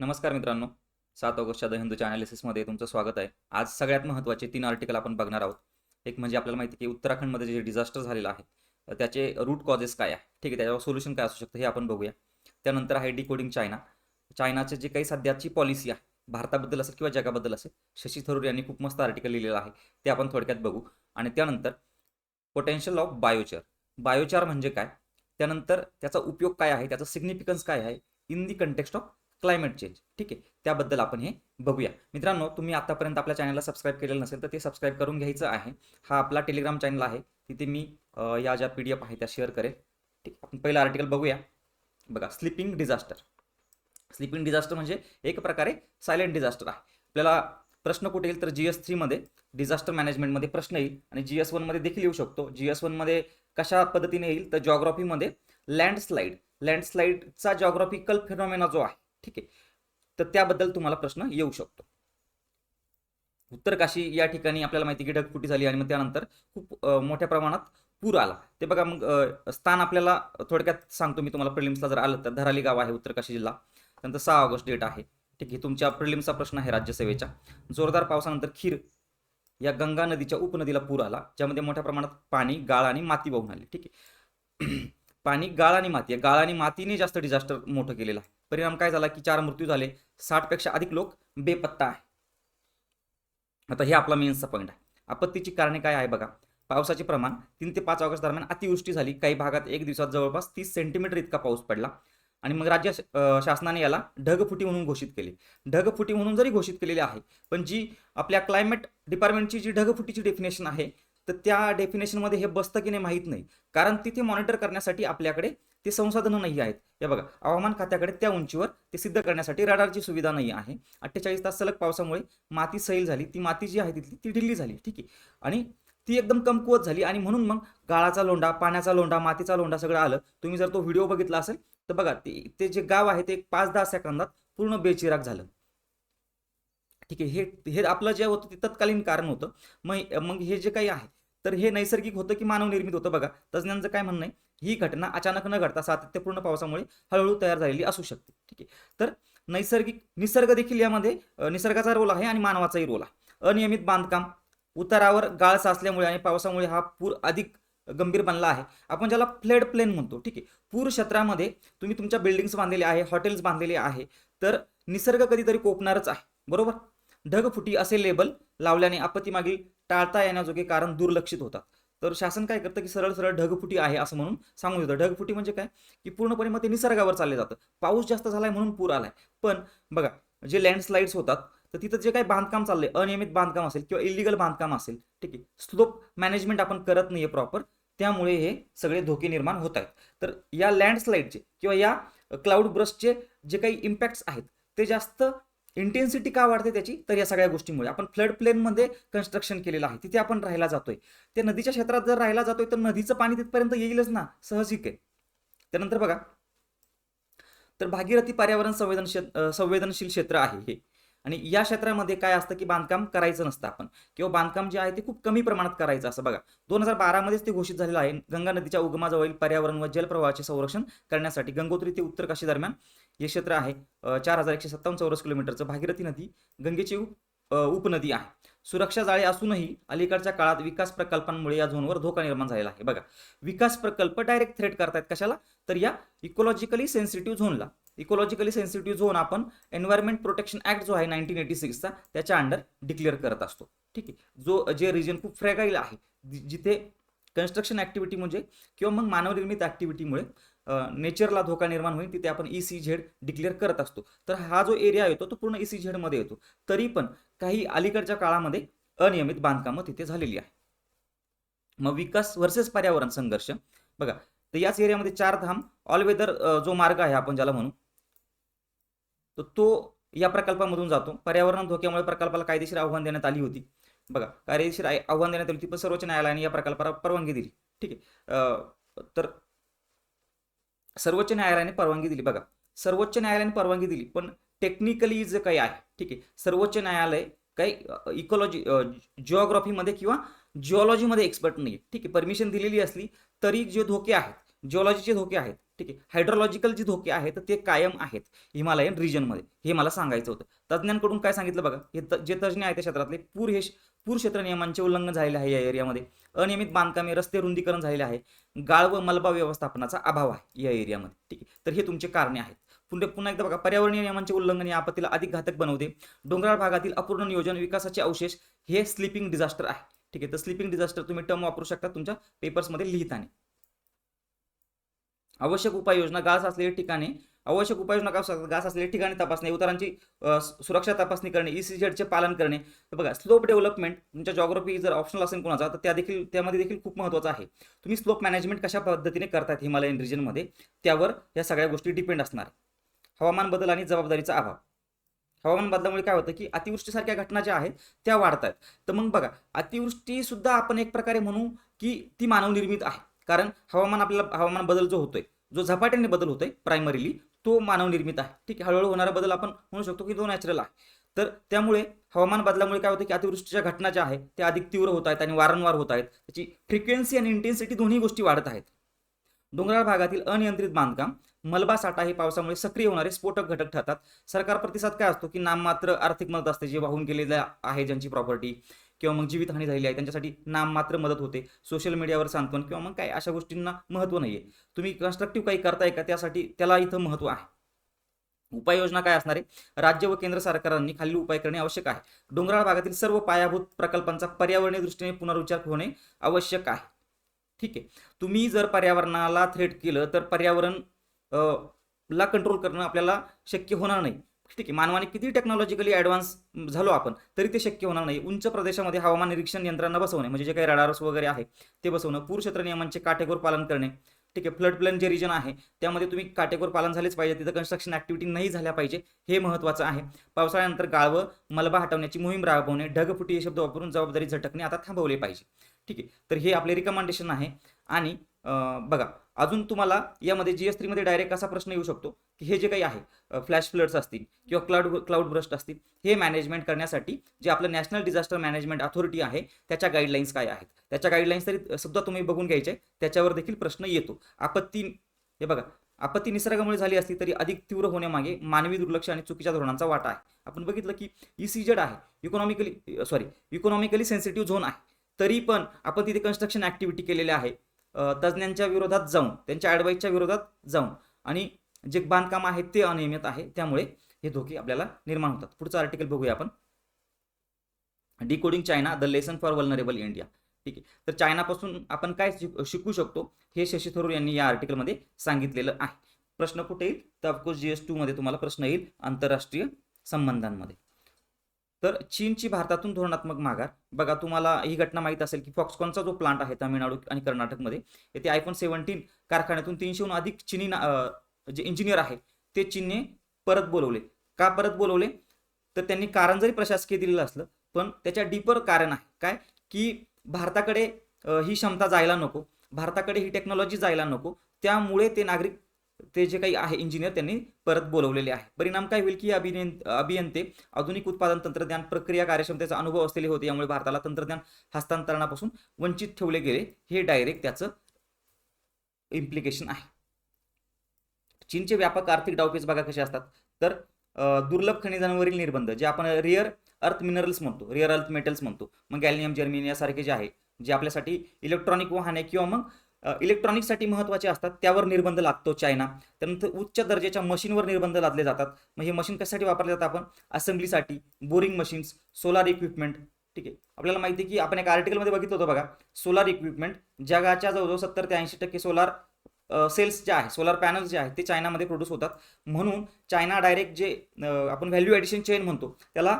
नमस्कार मित्रांनो. सात ऑगस्टच्या द हिंदूच्या अनालिसिसमध्ये तुमचं स्वागत आहे. आज सगळ्यात महत्त्वाचे तीन आर्टिकल आपण बघणार आहोत. एक म्हणजे आपल्याला माहिती आहे की उत्तराखंडमध्ये जे डिझास्टर झालेलं आहे त्याचे रूट कॉजेस काय आहे? ठीक आहे त्याच्यावर सोल्युशन काय असू शकतं हे आपण बघूया. त्यानंतर आहे डिकोडिंग चायना चायनाचे जे काही सध्याची पॉलिसी आहे भारताबद्दल असेल किंवा जगाबद्दल असेल शशी थरूर यांनी खूप मस्त आर्टिकल लिहिलेलं आहे. ते आपण थोडक्यात बघू. आणि त्यानंतर पोटेन्शियल ऑफ बायोचार बायोचार म्हणजे काय? त्यानंतर त्याचा उपयोग काय आहे? त्याचा सिग्निफिकन्स काय आहे? In the context of climate change ठीक आहे? त्याबद्दल आपण हे बघूया. मित्रांनो तुम्ही आतापर्यंत आपल्या चॅनलला सबस्क्राईब केलेलं नसेल तर ते सबस्क्राईब करून घ्यायचं आहे. हा आपला टेलिग्राम चॅनल आहे. तिथे मी या ज्या पी डी एफ आहे त्या शेअर करेल. ठीक आपण पहिलं आर्टिकल बघूया. बघा स्लिपिंग डिझास्टर स्लिपिंग डिझास्टर म्हणजे एक प्रकारे सायलेंट डिझास्टर आहे. आपल्याला प्रश्न कुठे येईल तर जी एस थ्रीमध्ये डिझास्टर मॅनेजमेंटमध्ये प्रश्न येईल. आणि जी एस वनमध्ये देखील येऊ शकतो. जी एस वनमध्ये कशा पद्धतीने येईल? तर जॉग्रॉफीमध्ये लँडस्लाईड लँडस्लाईडचा जॉग्रॉफिकल फिनॉमेना जो आहे ठीक आहे? तर त्याबद्दल तुम्हाला प्रश्न येऊ शकतो. उत्तरकाशी या ठिकाणी आपल्याला माहिती की ढगफुटी झाली आणि मग त्यानंतर खूप मोठ्या प्रमाणात पूर आला. ते बघा मग स्थान आपल्याला थोडक्यात सांगतो मी तुम्हाला. प्रिलिम्सला जर आलं तर धराली गाव आहे उत्तरकाशी जिल्हा. त्यानंतर सहा ऑगस्ट डेट आहे. ठीक आहे तुमच्या प्रिलिम्सचा प्रश्न आहे राज्यसेवेच्या जोरदार पावसानंतर खीर या गंगा नदीच्या उपनदीला पूर आला ज्यामध्ये मोठ्या प्रमाणात पाणी गाळ आणि माती वाहून आली. ठीक आहे? पाणी गाळ आणि माती. गाळ आणि मातीने जास्त डिझास्टर मोठं केलेलं आहे. परिणाम काय झाला की चार मृत्यू झाले. साठपेक्षा अधिक लोक बेपत्ता आहे. आता हे आपला मेन्सचा पॉईंट आहे. आपत्तीची कारणे काय आहे बघा. पावसाचे प्रमाण तीन ते पाच ऑगस्ट दरम्यान अतिवृष्टी झाली. काही भागात एक दिवसात जवळपास तीस सेंटीमीटर इतका पाऊस पडला. आणि मग राज्य शासनाने याला ढगफुटी म्हणून घोषित केली. ढगफुटी म्हणून जरी घोषित केलेली आहे पण जी आपल्या क्लायमेट डिपार्टमेंटची जी ढगफुटीची डेफिनेशन आहे तर त्या डेफिनेशनमध्ये हे बसतं की नाही माहीत नाही. कारण तिथे मॉनिटर करण्यासाठी आपल्याकडे ते संसाधनं नाही आहेत. हे बघा हवामान खात्याकडे त्या उंचीवर ते सिद्ध करण्यासाठी रडारची सुविधा नाही आहे. अठ्ठेचाळीस तास सलग पावसामुळे माती सैल झाली. ती माती जी आहे तिथली ती ढिल्ली झाली. ठीक आहे. आणि ती एकदम कमकुवत झाली आणि म्हणून मग गाळाचा लोंढा पाण्याचा लोंढा मातीचा लोंढा सगळं आलं. तुम्ही जर तो व्हिडिओ बघितला असेल तर बघा ते ते जे गाव आहे ते एक पाच दहा सेकंदात पूर्ण बेचिराग झालं. ठीक आहे. हे हे आपलं जे होतं ते तत्कालीन कारण होतं. मग मग हे जे काही आहे तर हे नैसर्गिक होतं की मानवनिर्मित होतं बघा. तज्ज्ञांचं काय म्हणणं आहे? ही घटना अचानक न घडता सातत्यपूर्ण पावसामुळे हळूहळू तयार झालेली असू शकते. ठीक आहे. तर नैसर्गिक निसर्ग देखील यामध्ये निसर्गाचा रोल आहे आणि मानवाचाही रोल आहे. अनियमित बांधकाम उतारावर गाळ साचल्यामुळे आणि पावसामुळे हा पूर अधिक गंभीर बनला आहे. आपण ज्याला फ्लड प्लेन म्हणतो ठीक आहे. पूर क्षेत्रामध्ये तुम्ही तुमच्या बिल्डिंग्स बांधलेले आहे हॉटेल्स बांधलेले आहे. तर निसर्ग कधीतरी कोपणारच आहे. बरोबर? ढगफुटी असे लेबल लावल्याने आपत्तीमागील टाळता येण्याजोगे कारण दुर्लक्षित होतात. तर शासन काय करतं की सरळ सरळ ढगफुटी आहे असं म्हणून सांगून देतं. ढगफुटी म्हणजे काय? की पूर्णपणे मग ते निसर्गावर चालले जातं. पाऊस जास्त झालाय म्हणून पूर आलाय. पण बघा जे लँडस्लाईड्स होतात तर तिथं जे काही बांधकाम चाललंय अनियमित बांधकाम असेल किंवा इलिगल बांधकाम असेल ठीक आहे स्लोप मॅनेजमेंट आपण करत नाहीये प्रॉपर त्यामुळे हे सगळे धोके निर्माण होत आहेत. तर या लँडस्लाईडचे किंवा या क्लाउड ब्रशचे जे काही इम्पॅक्ट्स आहेत ते जास्त इंटेन्सिटी का वाढते त्याची? तर या सगळ्या गोष्टीमुळे. आपण फ्लड प्लेनमध्ये कन्स्ट्रक्शन केलेलं आहे. तिथे आपण राहायला जातोय. त्या नदीच्या क्षेत्रात जर राहायला जातोय तर नदीचं पाणी तिथपर्यंत येईलच ना. सहजिक आहे. त्यानंतर बघा. तर भागीरथी पर्यावरण संवेदनशील संवेदनशील क्षेत्र आहे हे. आणि या क्षेत्रामध्ये काय असतं की बांधकाम करायचं नसतं आपण. किंवा बांधकाम जे आहे ते खूप कमी प्रमाणात करायचं. असं बघा. दोन हजार बारामध्येच ते घोषित झालेलं आहे. गंगा नदीच्या उगमाजवळील पर्यावरण व जलप्रवाहाचे संरक्षण करण्यासाठी. गंगोत्री ते उत्तरकाशी दरम्यान हे क्षेत्र आहे. चार हजार एकशे सत्तावन्न चौरस किलोमीटरचं भागीरथी नदी गंगेची उपनदी आहे. सुरक्षा जाळे असूनही अलीकडच्या काळात विकास प्रकल्पांमुळे या झोनवर धोका निर्माण झालेला आहे. बघा. विकास प्रकल्प डायरेक्ट थ्रेट करतायत कशाला? तर या इकोलॉजिकली सेन्सिटिव्ह झोनला इकोलॉजिकली सेन्सिटिव्ह झोन आपण एन्व्हायरमेंट प्रोटेक्शन ऍक्ट जो आहे नाईन्टीन एटी सिक्सचा त्याच्या अंडर डिक्लेअर करत असतो. ठीक आहे? जो जे रिजन खूप फ्रेगाईल आहे जिथे कन्स्ट्रक्शन ऍक्टिव्हिटी म्हणजे किंवा मग मानवनिर्मित ऍक्टिव्हिटीमुळे नेचरला धोका निर्माण होईल तिथे आपण ई सी झेड डिक्लेअर करत असतो. तर हा जो एरिया येतो तो पूर्ण ई सी झेडमध्ये येतो. तरी पण काही अलीकडच्या काळामध्ये अनियमित बांधकामं तिथे झालेली आहे. मग विकास वर्सेस पर्यावरण संघर्ष. बघा तर याच एरियामध्ये चार धाम ऑल वेदर जो मार्ग आहे आपण ज्याला म्हणू तर तो या प्रकल्पामधून जातो. पर्यावरण धोक्यामुळे प्रकल्पाला कायदेशीर आव्हान देण्यात आली होती. बघा कायदेशीर आव्हान देण्यात आली होती पण सर्वोच्च न्यायालयाने या प्रकल्पाला परवानगी दिली. ठीक आहे. तर सर्वोच्च न्यायालयाने परवानगी दिली. बघा सर्वोच्च न्यायालयाने परवानगी दिली पण टेक्निकली जे काही आहे ठीक आहे सर्वोच्च न्यायालय काही इकॉलॉजी जिओग्राफीमध्ये किंवा जिओलॉजीमध्ये एक्सपर्ट नाही ठीक आहे परमिशन दिलेली असली तरी जे धोके आहेत जिओलॉजीचे धोके आहेत ठीक आहे. हायड्रोलॉजिकल जे धोके आहेत ते कायम आहेत हिमालयन रिजनमध्ये हे मला सांगायचं होतं. तज्ज्ञांकडून काय सांगितलं बघा? हे जे तज्ज्ञ आहेत त्या क्षेत्रातले पूर हे पूर क्षेत्र नियमांचे उल्लंघन झालेले आहे या एरियामध्ये अनियमित बांधकामे रस्ते रुंदीकरण झालेले आहे. गाळ व मलबा व्यवस्थापनाचा अभाव आहे या एरियामध्ये ठीक आहे. तर हे तुमचे कारणे आहेत. पुन्हा पुन्हा एकदा बघा पर्यावरणीय नियमांचे उल्लंघन या आपत्तीला अधिक घातक बनवते. डोंगराळ भागातील अपूर्ण नियोजन विकासाचे अवशेष हे स्लिपिंग डिझास्टर आहे ठीक आहे. तर स्लिपिंग डिझास्टर तुम्ही टर्म वापरू शकता तुमच्या पेपर्समध्ये लिहिताना. आवश्यक उपाययोजना गास असलेल्या ठिकाणी आवश्यक उपाययोजना गास गास असलेल्या ठिकाणी तपासणे उतारांची सुरक्षा तपासणी करणे ई सी झेडचे पालन करणे. तर बघा स्लोप डेव्हलपमेंट तुमच्या जॉग्रफी जर ऑप्शनल असेल कोणाचा तर त्या देखील त्यामध्ये देखील खूप महत्त्वाचं आहे. तुम्ही स्लोप मॅनेजमेंट कशा पद्धतीने करतात हिमालयन रिजनमध्ये त्यावर या सगळ्या गोष्टी डिपेंड असणार. हवामान बदल आणि जबाबदारीचा अभाव. हवामान बदलामुळे काय होतं की अतिवृष्टीसारख्या घटना ज्या आहेत त्या वाढत आहेत तर मग बघा अतिवृष्टीसुद्धा आपण एक प्रकारे म्हणू की ती मानवनिर्मित आहे. कारण हवामान आपल्याला हवामान बदल जो होतोय जो झपाट्याने बदल होतोय प्रायमरीली तो मानवनिर्मित आहे. ठीक आहे हळूहळू होणारा बदल आपण म्हणू शकतो की तो नॅचरल आहे. तर त्यामुळे हवामान बदलामुळे काय होतं की अतिवृष्टीच्या घटना ज्या आहेत त्या अधिक तीव्र होत आहेत आणि वारंवार होत आहेत. त्याची फ्रिक्वेन्सी आणि इंटेन्सिटी दोन्ही गोष्टी वाढत आहेत. डोंगराळ भागातील अनियंत्रित बांधकाम मलबा साठा हे पावसामुळे सक्रिय होणारे स्फोटक घटक ठरतात. सरकार प्रतिसाद काय असतो की नाममात्र आर्थिक मदत असते जे वाहून गेलेलं आहे ज्यांची प्रॉपर्टी किंवा मग जीवितहानी झालेली आहे त्यांच्यासाठी नाममात्र मदत होते सोशल मीडियावर सांत्वन किंवा मग काय अशा गोष्टींना महत्त्व नाही आहे तुम्ही कन्स्ट्रक्टिव्ह काही करताय का? त्यासाठी त्याला इथं महत्त्व आहे. उपाययोजना काय असणार आहे? राज्य व केंद्र सरकारांनी खालील उपाय करणे आवश्यक आहे. डोंगराळ भागातील सर्व पायाभूत प्रकल्पांचा पर्यावरणीय दृष्टीने पुनरुच्चार होणे आवश्यक आहे. ठीक आहे. तुम्ही जर पर्यावरणाला थ्रेट केलं तर पर्यावरण ला कंट्रोल करणं आपल्याला शक्य होणार नाही. ठीक आहे मानवाने किती टेक्नॉलॉजिकली ॲडव्हान्स झालो आपण तरी ते शक्य होणार नाही. उंच प्रदेशामध्ये हवामान निरीक्षण यंत्रणा बसवणे म्हणजे जे काही रडार्स वगैरे आहे ते बसवणं पूर क्षेत्र नियमांचे काटेकोर पालन करणे ठीक आहे फ्लड प्लेन जे रिजन आहे त्यामध्ये तुम्ही काटेकोर पालन झालेच पाहिजे तिथं कन्स्ट्रक्शन ॲक्टिव्हिटी नाही झाल्या पाहिजे हे महत्त्वाचं आहे. पावसाळ्यानंतर गाळवं मलबा हटवण्याची मोहीम राबवणे ढगफुटी हे शब्द वापरून जबाबदारी झटकणे आता थांबवले पाहिजे. ठीक आहे तर हे आपले रिकमेंडेशन आहे. आणि बघा अजून तुम्हाला यामध्ये जी एस थ्रीमध्ये डायरेक्ट असा प्रश्न येऊ शकतो की हे जे काही आहे फ्लॅश फ्लड्स असतील किंवा क्लाउड क्लाउड ब्रस्ट असतील हे मॅनेजमेंट करण्यासाठी जे आपलं नॅशनल डिझास्टर मॅनेजमेंट अथॉरिटी आहे त्याच्या गाईडलाईन्स काय आहेत? त्याच्या गाईडलाईन्स तरी सुद्धा तुम्ही बघून घ्यायचे त्याच्यावर देखील प्रश्न येतो. आपत्ती हे बघा आपत्ती निसर्गामुळे झाली असली तरी अधिक तीव्र होण्यामागे मानवी दुर्लक्ष आणि चुकीच्या धोरणांचा वाटा आहे. आपण बघितलं की ई सी जेड आहे economically sorry economically sensitive zone आहे. तरी पण आपण तिथे कन्स्ट्रक्शन ॲक्टिव्हिटी केलेल्या आहे. तज्ज्ञांच्या विरोधात जाऊन त्यांच्या ॲडवाईसच्या विरोधात जाऊन आणि जे बांधकाम आहे ते अनियमित आहे त्यामुळे हे धोके आपल्याला निर्माण होतात. पुढचं आर्टिकल बघूया आपण. Decoding China the lesson for vulnerable India ठीक आहे. तर चायनापासून आपण काय शिकू शकतो हे शशी थरूर यांनी या आर्टिकलमध्ये सांगितलेलं आहे. प्रश्न कुठे येईल? तर ऑफकोर्स जी एसमध्ये तुम्हाला प्रश्न येईल. आंतरराष्ट्रीय संबंधांमध्ये. तर चीनची भारतातून धोरणात्मक माघार. बघा तुम्हाला ही घटना माहीत असेल की फॉक्सकॉनचा जो प्लांट आहे तामिळनाडू आणि कर्नाटकमध्ये येथे आयफोन सेव्हन्टीन कारखान्यातून तीनशेहून अधिक चिनी ना- जे इंजिनियर आहे ते चीनने परत बोलवले. का परत बोलवले? तर त्यांनी कारण जरी प्रशासकीय दिलेलं असलं पण त्याच्या डीपर कारण आहे. काय? की भारताकडे ही क्षमता जायला नको. भारताकडे ही टेक्नॉलॉजी जायला नको. त्यामुळे ते नागरिक ते जे काही आहे इंजिनियर त्यांनी परत बोलवलेले आहे. परिणाम काय होईल की अभियं अभियंते आधुनिक उत्पादन तंत्रज्ञान प्रक्रिया कार्यक्षमतेचा अनुभव असलेले होते. यामुळे भारताला तंत्रज्ञान हस्तांतरणापासून वंचित ठेवले गेले. हे डायरेक्ट त्याचं इम्प्लिकेशन आहे. चीनचे व्यापक आर्थिक डावपेच बघा कसे असतात. तर दुर्लभ खनिजांवरील निर्बंध जे आपण रिअर अर्थ मिनरल्स म्हणतो रिअर अर्थ मेटल्स म्हणतो मग गॅलियम जर्मिनियम यासारखे जे आहे जे आपल्यासाठी इलेक्ट्रॉनिक वाहने किंवा मग इलेक्ट्रॉनिक्ससाठी महत्त्वाचे असतात त्यावर निर्बंध लागतो चायना त्यानंतर उच्च दर्जाच्या मशीनवर निर्बंध लादले जातात. मग हे मशीन कशासाठी वापरले जातात आपण? असेंब्लीसाठी बोरिंग मशीन्स सोलार इक्विपमेंट ठीक आहे. आपल्याला माहिती आहे की आपण एका आर्टिकलमध्ये बघितलं होतं बघा. सोलार इक्विपमेंट जगाच्या जवळजवळ सत्तर ते ऐंशी टक्के सोलार सेल्स जे आहे सोलार पॅनल्स जे आहेत ते चायनामध्ये प्रोड्यूस होतात. म्हणून चायना डायरेक्ट जे आपण व्हॅल्यू ॲडिशन चेन म्हणतो त्याला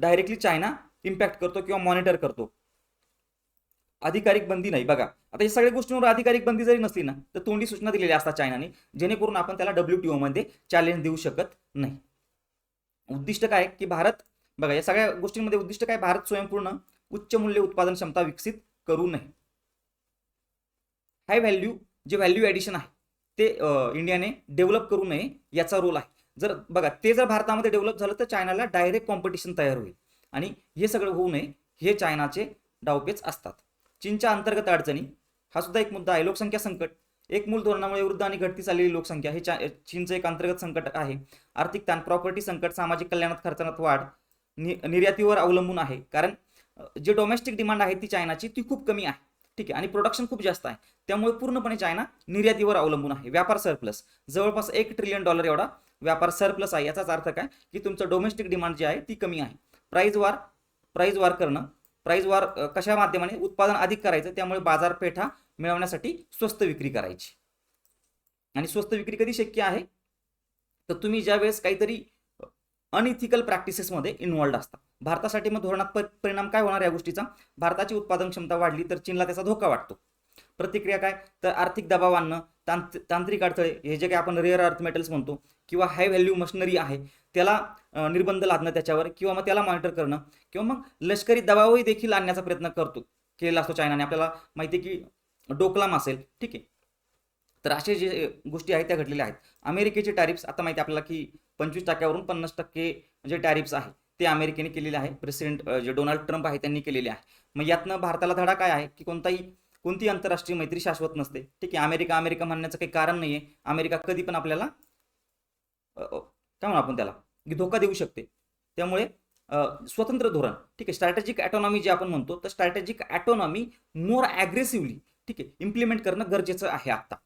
डायरेक्टली चायना इम्पॅक्ट करतो किंवा मॉनिटर करतो. अधिकारिक बंदी नाही. बघा आता या सगळ्या गोष्टींवर अधिकारिक बंदी जरी नसली ना तर तोंडी सूचना दिलेल्या असतात चायनाने जेणेकरून आपण त्याला डब्ल्यू टी ओमध्ये चॅलेंज देऊ शकत नाही. उद्दिष्ट काय की भारत बघा या सगळ्या गोष्टींमध्ये उद्दिष्ट काय भारत स्वयंपूर्ण उच्च मूल्य उत्पादन क्षमता विकसित करू नये. हाय व्हॅल्यू जे व्हॅल्यू ॲडिशन आहे ते इंडियाने डेव्हलप करू नये याचा रोल आहे. जर बघा ते जर भारतामध्ये डेव्हलप झालं तर चायनाला डायरेक्ट कॉम्पिटिशन तयार होईल. आणि हे सगळं होऊ नये हे चायनाचे डावपेच असतात. चीनच्या अंतर्गत अडचणी हा सुद्धा एक मुद्दा आहे. लोकसंख्या संकट एक मूल धोरणामुळे वृद्ध आणि घटती चाललेली लोकसंख्या हे चीनचं एक अंतर्गत संकट आहे. आर्थिक ताण प्रॉपर्टी संकट सामाजिक कल्याणात खर्चात वाढ नि निर्यातीवर अवलंबून आहे. कारण जी जे डोमेस्टिक डिमांड आहे ती चायनाची ती खूप कमी आहे. ठीक आहे? आणि प्रोडक्शन खूप जास्त आहे. त्यामुळे पूर्णपणे चायना निर्यातीवर अवलंबून आहे. व्यापार सरप्लस जवळपास एक ट्रिलियन डॉलर एवढा व्यापार सरप्लस आहे. याचाच अर्थ काय? की तुमचं डोमेस्टिक डिमांड जी आहे ती कमी आहे. प्राईज वार प्राईज वार करणं प्राईज वार कशा माध्यमाने उत्पादन अधिक करायचं त्यामुळे बाजारपेठा मिळवण्यासाठी स्वस्त विक्री करायची. आणि स्वस्त विक्री कधी शक्य आहे? तर तुम्ही ज्या वेळेस काहीतरी अनइथिकल प्रॅक्टिसेसमध्ये इन्व्हॉल्ड असता. भारतासाठी मग धोरणात परिणाम काय होणार या गोष्टीचा? भारताची उत्पादन क्षमता वाढली तर चीनला त्याचा धोका वाटतो. प्रतिक्रिया काय? तर आर्थिक दबाव आणणं तांत्रिक तांत्रिक अडथळे हे जे काही आपण रेअर अर्थ मेटल्स म्हणतो किंवा हाय व्हॅल्यू मशिनरी आहे त्याला निर्बंध लादणं त्याच्यावर किंवा मग त्याला मॉनिटर करणं किंवा मग लष्करी दबावही देखील आणण्याचा प्रयत्न करतो केलेला असतो चायनाने. आपल्याला माहिती आहे की डोकलाम असेल ठीक आहे. तर असे जे गोष्टी आहेत त्या घडलेल्या आहेत. अमेरिकेचे टॅरिफ्स आता माहिती आपल्याला की पंचवीस टक्क्यावरून पन्नास टक्के जे टॅरिफ्स आहे ते अमेरिकेने केलेले आहे. प्रेसिडेंट जे डोनाल्ड ट्रम्प आहे त्यांनी केलेले आहे. मग यातनं भारताला धडा काय आहे की कोणताही कोणती आंतरराष्ट्रीय मैत्री शाश्वत नसते. ठीक आहे अमेरिका अमेरिका म्हणण्याचं काही कारण नाही आहे अमेरिका कधी पण आपल्याला काय म्हणू आपण त्याला. की धोका देऊ शकते. त्यामुळे स्वतंत्र धोरण. ठीक आहे स्ट्रॅटेजिक ॲटॉनॉमी जे आपण म्हणतो तर स्ट्रॅटेजिक ॲटॉनॉमी मोर ॲग्रेसिव्हली ठीक आहे इम्प्लिमेंट करणं गरजेचं आहे आता.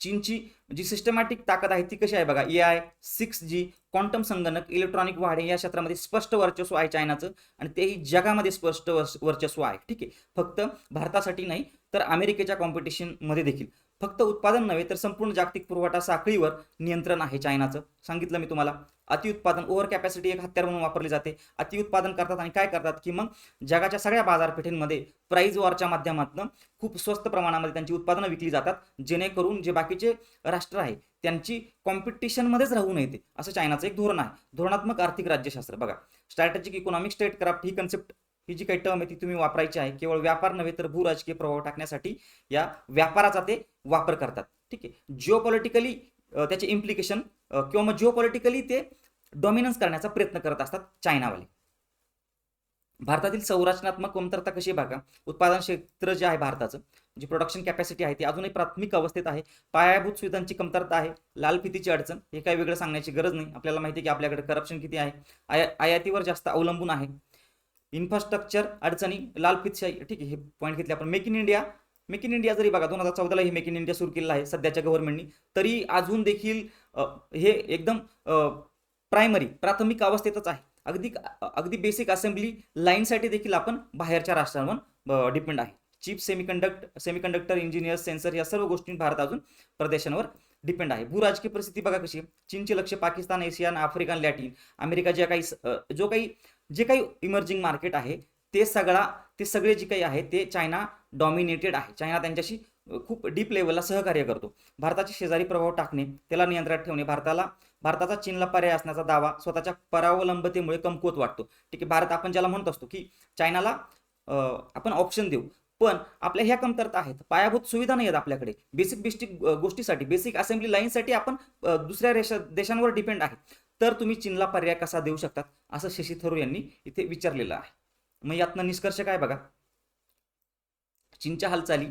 चीनची जी सिस्टमॅटिक ताकद आहे ती कशी आहे बघा A I six G quantum संगणक इलेक्ट्रॉनिक वाढे या क्षेत्रामध्ये स्पष्ट वर्चस्व आहे चायनाचं आणि तेही जगामध्ये स्पष्ट वर्चस्व आहे. ठीक आहे फक्त भारतासाठी नाही तर अमेरिकेच्या कॉम्पिटिशनमध्ये देखील. फक्त उत्पादन नव्हे तर संपूर्ण जागतिक पुरवठा साखळीवर नियंत्रण आहे चायनाचं. सांगितलं मी तुम्हाला. अतिउत्पादन ओव्हर कॅपॅसिटी एक हत्यार म्हणून वापरली जाते. अतिउत्पादन करतात आणि काय करतात की मग जगाच्या सगळ्या बाजारपेठेंमध्ये प्राईज वॉरच्या माध्यमातून खूप स्वस्त प्रमाणामध्ये त्यांची उत्पादनं विकली जातात जेणेकरून जे बाकीचे राष्ट्र आहे त्यांची कॉम्पिटिशनमध्येच राहू नये ते. असं चायनाचं एक धोरण आहे. धोरणात्मक आर्थिक राज्यशास्त्र. बघा स्ट्रॅटेजिक इकॉनॉमिक स्टेट क्राफ्ट ही कन्सेप्ट ही जी काही टर्म आहे ती तुम्ही वापरायची आहे केवळ व्यापार नव्हे तर भूराजकीय प्रभाव टाकण्यासाठी या व्यापाराचा ते वापर करतात. ठीक आहे? जिओपॉलिटिकली त्याचे इम्प्लिकेशन किंवा मग जिओपॉलिटिकली ते डॉमिनन्स करण्याचा प्रयत्न करत असतात चायनावाले. भारतातील संरचनात्मक कमतरता कशी आहे बघा? उत्पादन क्षेत्र जे आहे भारताचं जी प्रोडक्शन कॅपॅसिटी आहे ती अजूनही प्राथमिक अवस्थेत आहे. पायाभूत सुविधांची कमतरता आहे लाल फितीची अडचण हे काही वेगळं सांगण्याची गरज नाही. आपल्याला माहिती आहे की आपल्याकडे करप्शन किती आहे? आयातीवर जास्त अवलंबून आहे. इन्फ्रास्ट्रक्चर अडचणी लालफितशाही ठीक आहे हे पॉईंट घेतले आपण. Make in India make in India जरी बघा दोन हजार चौदाला हे मेक इन इंडिया सुरू केलेलं आहे सध्याच्या गव्हर्नमेंटनी तरी अजून देखील हे एकदम प्रायमरी प्राथमिक अवस्थेतच आहे. अगदी अगदी बेसिक असेंब्ली लाईनसाठी देखील आपण बाहेरच्या राष्ट्रांवर डिपेंड आहे. Chip semiconduct semiconductor engineer sensor या सर्व गोष्टी भारत अजून प्रदेशांवर डिपेंड आहे. भूराजकीय परिस्थिती बघा कशी चीनचे लक्ष पाकिस्तान एशिया आणि लॅटिन. अमेरिका ज्या काही जो काही जे काही इमर्जिंग मार्केट आहे ते सगळा ते सगळे जे काही आहे ते चायना डॉमिनेटेड आहे. चायना त्यांच्याशी खूप डीप लेवलला सहकार्य करतो. भारताचे शेजारी प्रभाव टाकणे त्याला नियंत्रणात ठेवणे भारताला भारताचा चीनला पर्याय असण्याचा दावा स्वतःच्या परावलंबतेमुळे कमकुवत वाटतो. ठीक आहे भारत आपण ज्याला म्हणत असतो की चायनाला आपण ऑप्शन देऊ. पण आपल्या ह्या कमतरता आहेत. पायाभूत सुविधा नाही आहेत आपल्याकडे. बेसिक बेसिक गोष्टीसाठी बेसिक असेंब्ली लाईनसाठी आपण दुसऱ्या रेषा देशांवर डिपेंड आहे. तर तुम्ही चीनला पर्याय कसा देऊ शकतात? असं शशी थरूर यांनी इथे विचारलेलं आहे. मग यातनं निष्कर्ष काय बघा? चीनच्या हालचाली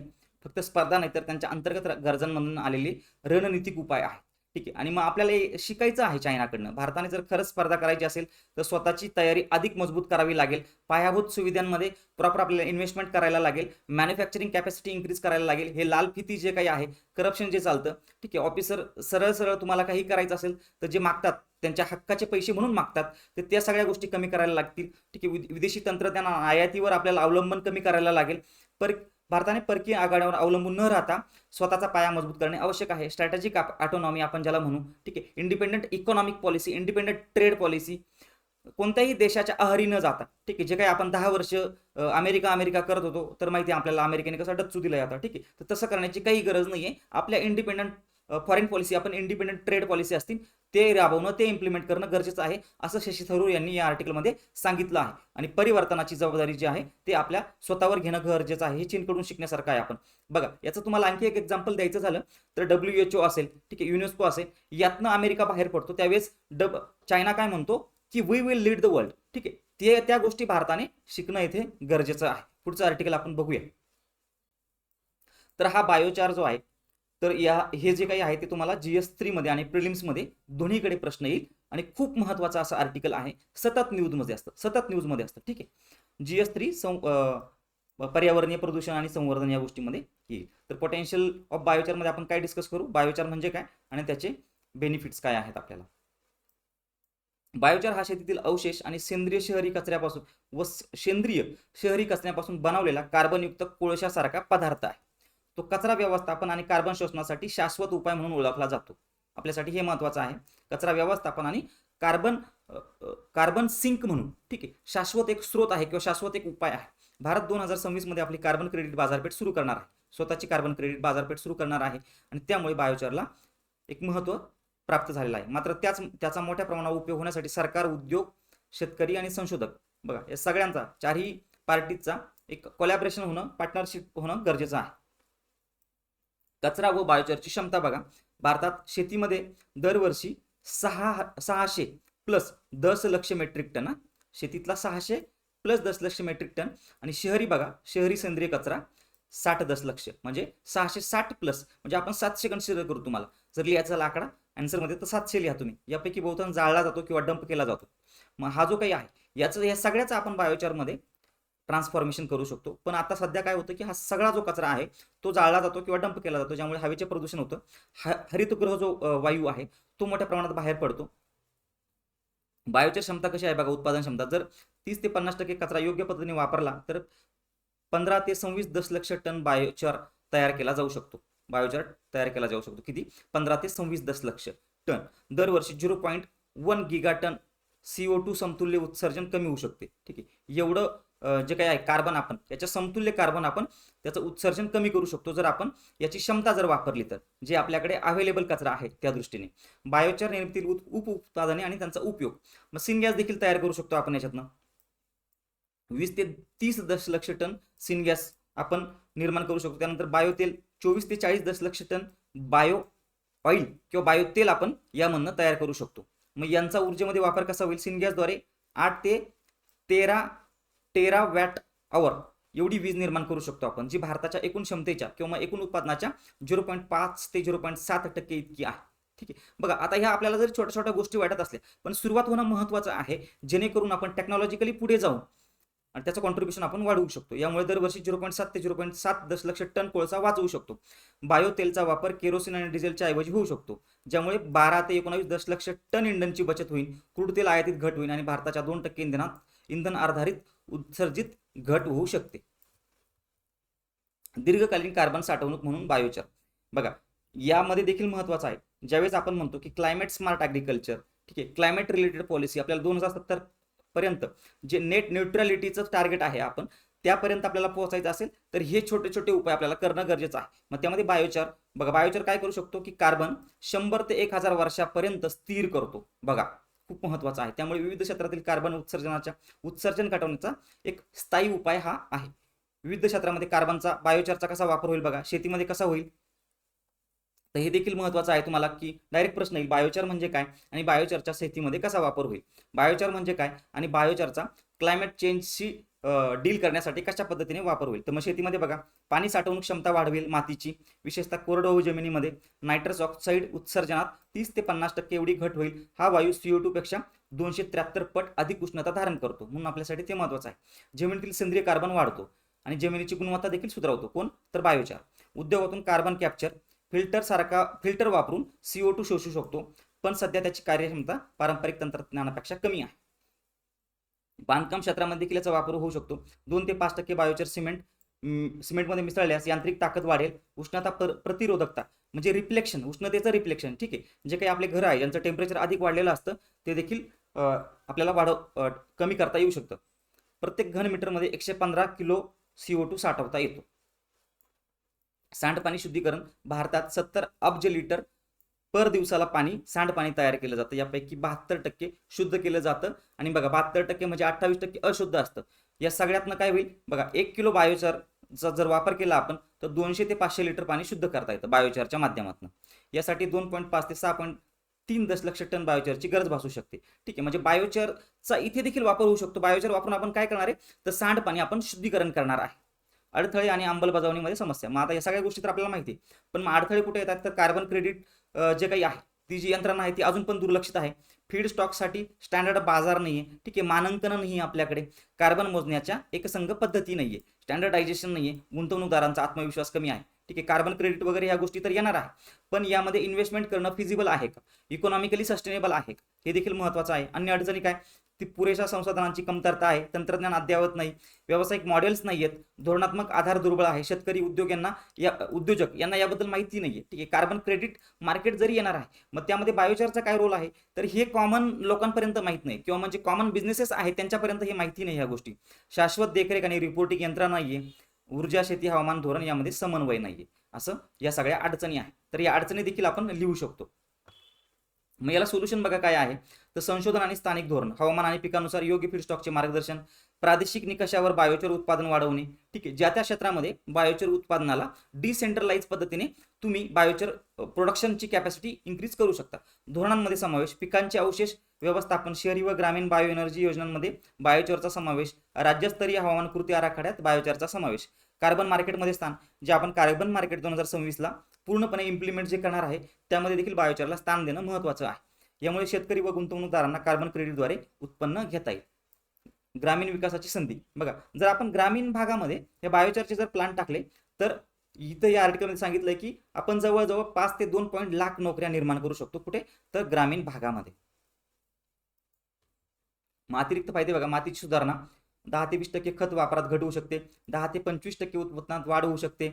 फक्त स्पर्धा नाही तर त्यांच्या अंतर्गत गरजांमधून आलेले रणनीतिक उपाय आहे ठीक आहे. आणि मग आपल्याला हे शिकायचं आहे चायनाकडनं. भारताने जर खरंच स्पर्धा करायची असेल तर स्वतःची तयारी अधिक मजबूत करावी लागेल. पायाभूत सुविधांमध्ये प्रॉपर आपल्याला इन्व्हेस्टमेंट करायला लागेल. मॅन्युफॅक्चरिंग कॅपॅसिटी इन्क्रीज करायला लागेल. हे लाल फिती जे काही आहे करप्शन जे चालतं ठीक आहे. ऑफिसर सरळ सरळ तुम्हाला काही करायचं असेल तर जे मागतात त्यांच्या हक्काचे पैसे म्हणून मागतात तर त्या सगळ्या गोष्टी कमी करायला लागतील. ठीक आहे. विदेशी तंत्रज्ञान आयातीवर आपल्याला अवलंबन कमी करायला लागेल. पर भारताने परकीय आघाड्यावर अवलंबून न राहता स्वतःचा पाया मजबूत करणे आवश्यक आहे. स्ट्रॅटेजिक ऑटोनॉमी आपण ज्याला म्हणू ठीक आहे. Independent economic policy independent trade policy कोणत्याही देशाच्या आहारी न जाता ठीक आहे. जे काही आपण दहा वर्ष अमेरिका अमेरिका करत होतो तर माहिती आहे आपल्याला अमेरिकेने कसा डच्चू दिलं जातं ठीक आहे. तर तसं करण्याची काही गरज नाही आहे आपल्या इंडिपेंडंट फॉरेन पॉलिसी आपण इंडिपेंडंट ट्रेड पॉलिसी असतील ते राबवणं ते इम्प्लिमेंट करणं गरजेचं आहे असं शशी थरूर यांनी या आर्टिकलमध्ये सांगितलं आहे. आणि परिवर्तनाची जबाबदारी जी आहे ते आपल्या स्वतःवर घेणं गरजेचं आहे हे चीनकडून शिकण्यासारखं आहे आपण. बघा याचं तुम्हाला आणखी एक एक्झाम्पल द्यायचं झालं तर डब्ल्यू एच ओ असेल ठीक आहे युनेस्को असेल यातनं अमेरिका बाहेर पडतो त्यावेळेस डब चायना काय म्हणतो की we will lead the world ठीक आहे ते त्या गोष्टी भारताने शिकणं इथे गरजेचं आहे. पुढचं आर्टिकल आपण बघूया. तर हा बायोचार जो आहे तर या हे जे काही आहे ते तुम्हाला जी एस थ्रीमध्ये आणि प्रिलिम्समध्ये दोन्हीकडे प्रश्न येईल. आणि खूप महत्त्वाचा असं आर्टिकल आहे सतत न्यूजमध्ये असतं सतत न्यूजमध्ये असतं ठीक आहे? जी एस थ्री सं पर्यावरणीय प्रदूषण आणि संवर्धन या गोष्टीमध्ये येईल. तर पोटेन्शियल ऑफ बायोचारमध्ये आपण काय डिस्कस करू? बायोचार म्हणजे काय? आणि त्याचे बेनिफिट्स काय आहेत आपल्याला? बायोचार हा शेतीतील अवशेष आणि सेंद्रिय शहरी कचऱ्यापासून व सेंद्रिय शहरी कचऱ्यापासून बनवलेला कार्बनयुक्त कोळशासारखा पदार्थ आहे. तो कचरा व्यवस्थापन आणि कार्बन शोषणासाठी शाश्वत उपाय म्हणून ओळखला जातो. आपल्यासाठी हे महत्त्वाचं आहे. कचरा व्यवस्थापन आणि कार्बन कार्बन सिंक म्हणून ठीक आहे शाश्वत एक स्रोत आहे किंवा शाश्वत एक उपाय आहे. भारत दोन हजार सव्वीसमध्ये आपली कार्बन क्रेडिट बाजारपेठ सुरू करणार आहे. स्वतःची कार्बन क्रेडिट बाजारपेठ सुरू करणार आहे आणि त्यामुळे बायोचारला एक महत्त्व प्राप्त झालेला आहे. मात्र त्याच त्याचा मोठ्या प्रमाणावर उपयोग होण्यासाठी सरकार उद्योग शेतकरी आणि संशोधक बघा या सगळ्यांचा चारही पार्टीचा एक कोलॅबरेशन होणं पार्टनरशिप होणं गरजेचं आहे. कचरा व बायोचारची क्षमता बघा. भारतात शेतीमध्ये दरवर्षी सहा सहाशे प्लस दस लक्ष मेट्रिक टन शेतीतला सहाशे प्लस दस लक्ष मेट्रिक टन आणि शहरी बघा शहरी सेंद्रिय कचरा साठ दशलक्ष म्हणजे सहाशे साठ प्लस म्हणजे आपण सातशे कन्सिडर करू तुम्हाला. जर लिहायचा लाकडा आकडा आन्सरमध्ये तर सातशे लिहा तुम्ही. यापैकी बहुतांश जाळला जातो किंवा डंप केला जातो. मग हा जो काही आहे याचं या सगळ्याचा आपण बायोचारमध्ये ट्रान्सफॉर्मेशन करू शकतो. पण आता सध्या काय होतं की हा सगळा जो कचरा आहे तो जाळला जातो किंवा डंप केला जातो ज्यामुळे हवेचे प्रदूषण होतं. ह हरितगृह जो वायू आहे तो मोठ्या प्रमाणात बाहेर पडतो. बायोच्या क्षमता कशी आहे बघा उत्पादन क्षमता. जर तीस ते पन्नास टक्के कचरा योग्य पद्धतीने वापरला तर पंधरा ते सव्वीस दशलक्ष टन बायोचार तयार केला जाऊ शकतो. बायोचार तयार केला जाऊ शकतो. किती? पंधरा ते सव्वीस दशलक्ष टन. दरवर्षी zero point one giga ton CO two समतुल्य उत्सर्जन कमी होऊ शकते. ठीक आहे. एवढं जे काही आहे कार्बन आपण याच्या समतुल्य कार्बन आपण त्याचं उत्सर्जन कमी करू शकतो जर आपण याची क्षमता जर वापरली तर जे आपल्याकडे अवेलेबल कचरा आहे त्या दृष्टीने. बायोचार निर्मितील उप उप उत्पादने आणि त्यांचा उपयोग. मग सिनगॅस देखील तयार करू शकतो आपण याच्यातनं. वीस ते तीस दशलक्ष टन सिनगॅस आपण निर्माण करू शकतो. त्यानंतर बायोतेल चोवीस ते चाळीस दशलक्ष टन बायो ऑइल किंवा बायोतेल आपण यामधनं तयार करू शकतो. मग यांचा ऊर्जेमध्ये वापर कसा होईल? सिनगॅसद्वारे आठ ते तेरा टेरा वॅट आवर एवढी वीज निर्माण करू शकतो आपण जी भारताच्या एकूण क्षमतेच्या किंवा एकूण उत्पादनाच्या झिरो पॉईंट पाच ते झिरो पॉईंट सात टक्के इतकी आहे. ठीक आहे? बघा आता ह्या आपल्याला जर छोट्या छोट्या गोष्टी वाटत असल्या पण सुरुवात होणं महत्त्वाचं आहे जेणेकरून आपण टेक्नॉलॉजिकली पुढे जाऊन आणि त्याचं कॉन्ट्रीब्युशन आपण वाढवू शकतो. यामुळे दरवर्षी झिरो पॉईंट सात ते झिरो पॉईंट सात दशलक्ष टन कोळसा वाचवू शकतो. बायोतेलचा वापर केरोसिन आणि डिझेलच्या ऐवजी होऊ शकतो ज्यामुळे बारा ते एकोणावीस दशलक्ष टन इंधनची बचत होईल क्रूड तेल आयातीत घट होईल आणि भारताच्या दोन टक्के इंधनात इंधन आधारित उत्सर्जित घट होऊ शकते. दीर्घकालीन कार्बन साठवणूक म्हणून बायोचार. बघा यामध्ये देखील महत्वाचं आहे. ज्यावेळेस आपण म्हणतो की क्लायमेट स्मार्ट ॲग्रिकल्चर ठीक आहे क्लायमेट रिलेटेड पॉलिसी आपल्याला दोन हजार सत्तर पर्यंत जे नेट न्यूट्रॅलिटीचं टार्गेट आहे आपण त्यापर्यंत आपल्याला पोहोचायचं असेल तर हे छोटे छोटे उपाय आपल्याला करणं गरजेचं आहे. मग त्यामध्ये बायोचार बघा बायोचार काय करू शकतो की कार्बन शंभर ते एक हजार वर्षापर्यंत स्थिर करतो. बघा खूप महत्त्वाचा आहे. त्यामुळे विविध क्षेत्रातील कार्बन उत्सर्जनाच्या उत्सर्जन घटवण्याचा एक स्थायी उपाय हा आहे. विविध क्षेत्रामध्ये कार्बनचा बायोचारचा कसा वापर होईल बघा शेतीमध्ये कसा होईल? तर हे देखील महत्वाचं आहे तुम्हाला की डायरेक्ट प्रश्न येईल बायोचार म्हणजे काय आणि बायोचारचा शेतीमध्ये कसा वापर होईल? बायोचार म्हणजे काय आणि बायोचारचा क्लायमेट चेंजशी डील करण्यासाठी कशा पद्धतीने वापर होईल? तर मग शेतीमध्ये बघा पाणी साठवणूक क्षमता वाढवेल मातीची विशेषतः कोरडवाहू जमिनीमध्ये. नायट्रस ऑक्साईड उत्सर्जनात तीस ते पन्नास टक्के एवढी घट होईल. हा वायू सीओ टू पेक्षा दोनशे त्र्याहत्तर पट अधिक उष्णता धारण करतो. म्हणून आपल्यासाठी ते महत्वाचं आहे. जमिनीतील सेंद्रिय कार्बन वाढतो आणि जमिनीची गुणवत्ता देखील सुधारवतो. कोण? तर बायोचार. उद्योगातून कार्बन कॅप्चर फिल्टर सारखा फिल्टर वापरून सीओ टू शोषू शकतो. पण सध्या त्याची कार्यक्षमता पारंपरिक तंत्रज्ञानापेक्षा कमी आहे. बांधकाम क्षेत्रामध्ये देखील याचा वापर होऊ शकतो. दोन ते पाच टक्के बायोचर सिमेंट सिमेंटमध्ये मिसळल्यास यांत्रिक ताकद वाढेल उष्णता पर प्रतिरोधकता म्हणजे रिफ्लेक्शन उष्णतेचं रिफ्लेक्शन ठीक आहे? जे काही आपले घर आहे ज्यांचं टेम्परेचर अधिक वाढलेलं असतं ते देखील आपल्याला वाढव कमी करता येऊ शकतं. प्रत्येक घन मीटरमध्ये एकशे पंधरा किलो सीओ टू साठवता येतो. सांडपाणी शुद्धीकरण भारतात सत्तर अब्ज लिटर पर दिवसाला पाणी सांडपाणी तयार केलं जातं. यापैकी बहात्तर टक्के शुद्ध केलं जातं. आणि बघा बहात्तर टक्के म्हणजे अठ्ठावीस टक्के अशुद्ध असतं. या सगळ्यातनं काय होईल? बघा एक किलो बायोचारचा जर वापर केला आपण तर दोनशे ते पाचशे लिटर पाणी शुद्ध करता येतं बायोचारच्या माध्यमातून. यासाठी दोन पॉईंट पाच ते सहा पॉईंट तीन दशलक्ष टन बायोचारची गरज भासू शकते. ठीक आहे म्हणजे बायोचारचा इथे देखील वापर होऊ शकतो. बायोचार वापरून आपण काय करणार आहे? तर सांडपाणी आपण शुद्धीकरण करणार आहे. अडथळे आणि अंमलबजावणीमध्ये समस्या. मग आता या सगळ्या गोष्टी तर आपल्याला माहिती आहे. पण मग अडथळे कुठे येतात? तर कार्बन क्रेडिट जे काही आहे ती जी यंत्रणा आहे ती अजून पण दुर्लक्षित आहे. फीड स्टॉकसाठी स्टँडर्ड बाजार नाही आहे ठीक आहे मानांकन नाही आहे आपल्याकडे. कार्बन मोजण्याच्या एकसंघ पद्धती नाही आहे स्टँडर्डायझेशन नाही आहे गुंतवणूकदारांचा आत्मविश्वास कमी आहे. ठीक आहे कार्बन क्रेडिट वगैरे ह्या गोष्टी तर येणार आहे. पण यामध्ये इन्व्हेस्टमेंट करणं फिजिबल आहे का? इकॉनॉमिकली सस्टेनेबल आहे का? हे देखील महत्त्वाचं आहे. अन्य अडचणी काय? ती पुरेशा संसाधनांची कमतरता आहे तंत्रज्ञान अद्ययावत नाही व्यावसायिक मॉडेल्स नाही आहेत धोरणात्मक आधार दुर्बळ आहे शेतकरी उद्योग यांना या उद्योजक यांना याबद्दल माहिती नाही आहे ठीक आहे कार्बन क्रेडिट मार्केट जरी येणार आहे मग त्यामध्ये बायोचारचा काय रोल आहे? तर हे कॉमन लोकांपर्यंत माहीत नाही किंवा म्हणजे कॉमन बिझनेसेस आहेत त्यांच्यापर्यंत हे माहिती नाही ह्या गोष्टी. शाश्वत देखरेख आणि रिपोर्टिंग यंत्रणा नाही आहे ऊर्जा शेती हवामान धोरण यामध्ये समन्वय नाही आहे असं या सगळ्या अडचणी आहेत. तर या अडचणी देखील आपण लिहू शकतो. मग याला सोल्युशन बघा काय आहे. तर संशोधन आणि स्थानिक धोरण हवामान आणि पिकानुसार योग्य फीडस्टॉकचे मार्गदर्शन प्रादेशिक निकषावर बायोचर उत्पादन वाढवणे ठीक आहे ज्या त्या क्षेत्रामध्ये बायोचर उत्पादनाला डिसेंट्रलाइज पद्धतीने तुम्ही बायोचर प्रोडक्शनची कॅपॅसिटी इन्क्रीज करू शकता. धोरणांमध्ये समावेश पिकांचे अवशेष व्यवस्थापन शहरी व ग्रामीण बायो एनर्जी योजनांमध्ये बायोचरचा समावेश राज्यस्तरीय हवामान कृती आराखड्यात बायोचरचा समावेश. कार्बन मार्केटमध्ये स्थान जे आपण कार्बन मार्केट दोन हजार सव्वीसला पूर्णपणे इम्प्लिमेंट जे करणार आहे त्यामध्ये देखील बायोचरला स्थान देणं महत्त्वाचं आहे. यामुळे शेतकरी व गुंतवणूकदारांना कार्बन क्रेडिटद्वारे उत्पन्न घेता येईल. ग्रामीण विकासाची संधी. बघा जर आपण ग्रामीण भागामध्ये हे बायोचारचे जर प्लांट टाकले तर इथं या आर्टिकलमध्ये सांगितलं की आपण जवळजवळ पाच ते दोन पॉईंट लाख नोकऱ्या निर्माण करू शकतो. कुठे? तर ग्रामीण भागामध्ये. मग अतिरिक्त फायदे बघा. मातीची सुधारणा. दहा ते वीस टक्के खत वापरात घट होऊ शकते. दहा ते पंचवीस टक्के उत्पन्नात वाढ होऊ शकते.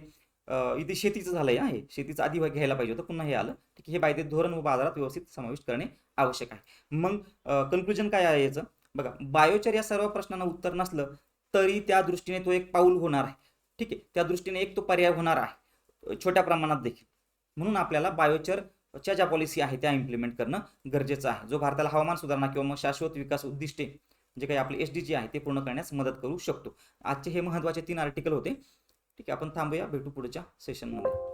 इथे शेतीचं झालंय आहे शेतीचं आधी घ्यायला पाहिजे होतं. पुन्हा हे आलं. ठीक आहे हे बायदे धोरण व बाजारात व्यवस्थित समाविष्ट करणे आवश्यक आहे. मग कन्क्लुजन काय आहे याचं? बघा बायोचर या सर्व प्रश्नांना उत्तर नसलं तरी त्या दृष्टीने तो एक पाऊल होणार आहे. ठीक आहे त्या दृष्टीने एक तो पर्याय होणार आहे. छोट्या प्रमाणात देखील. म्हणून आपल्याला बायोचरच्या ज्या पॉलिसी आहे त्या इम्प्लिमेंट करणं गरजेचं आहे. जो भारताला हवामान सुधारणा किंवा मग शाश्वत विकास उद्दिष्टे जे काही आपले एस डी जी आहे ते पूर्ण करण्यास मदत करू शकतो. आजचे हे महत्त्वाचे तीन आर्टिकल होते. ठीक आहे आपण थांबूया भेटू पुढच्या सेशनमध्ये